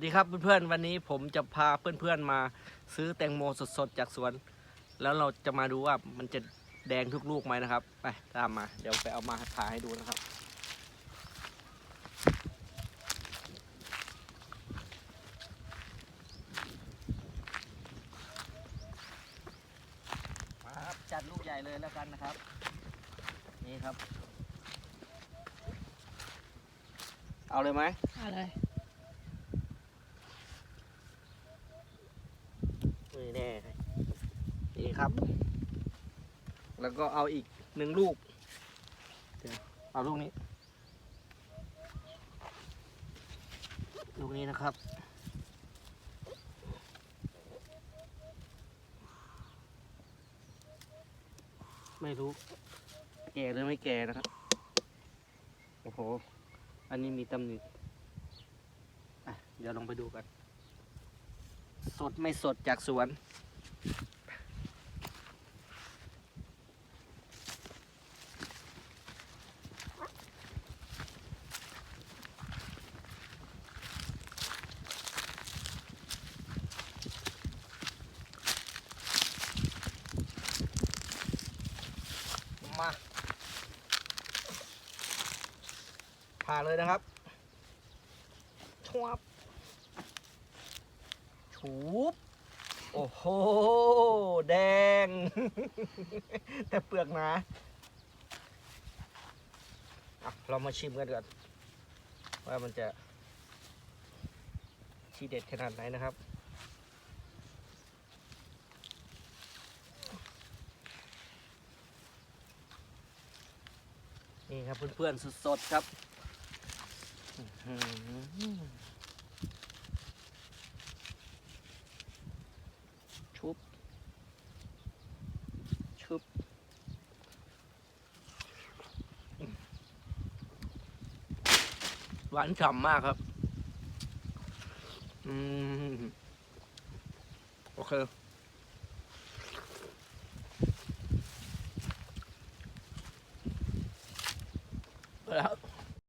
สดีครับเพื่อนๆวันนี้ผมจะพาเพื่อนๆมาซื้อแตงโมสดๆจากสวน แล้วเราจะมาดูว่ามันจะแดงทุกลูกไหมนะครับ ไปตามมา เดี๋ยวไปเอามาถ่ายให้ดูนะครับ มาครับ จัดลูกใหญ่เลยแล้วกันนะครับ นี่ครับ เอาเลยไหมเอะไรไม่แน่ ครับ แล้วก็เอาอีกหนึ่งลูก เอาลูกนี้ ลูกนี้นะครับ ไม่รู้ แก่หรือไม่แก่นะครับ โอ้โห อันนี้มีตำหนิเดี๋ยวลองไปดูกัน สดไม่สดจากสวน มา ผ่าเลยนะครับชวบชูบโอ้โห แดง แต่เปลือกหนาอะเรามาชิมกันก่อนว่ามันจะทีเด็ดขนาดไหนนะครับ นี่ครับเพื่อนๆสดๆครับชุบ ชุบ หวานฉ่ำมากครับ อืม โอเค out